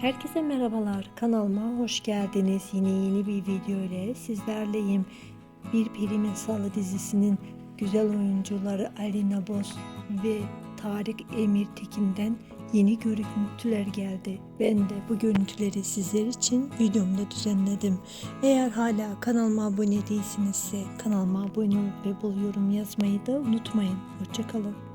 Herkese merhabalar. Kanalıma hoş geldiniz. Yine yeni bir video ile sizlerleyim. Bir Peri Masalı dizisinin güzel oyuncuları Alina Boz ve Tarık Emir Tekin'den yeni görüntüler geldi. Ben de bu görüntüleri sizler için videomda düzenledim. Eğer hala kanalıma abone değilsinizse kanalıma abone olup ve bul yorum yazmayı da unutmayın. Hoşçakalın.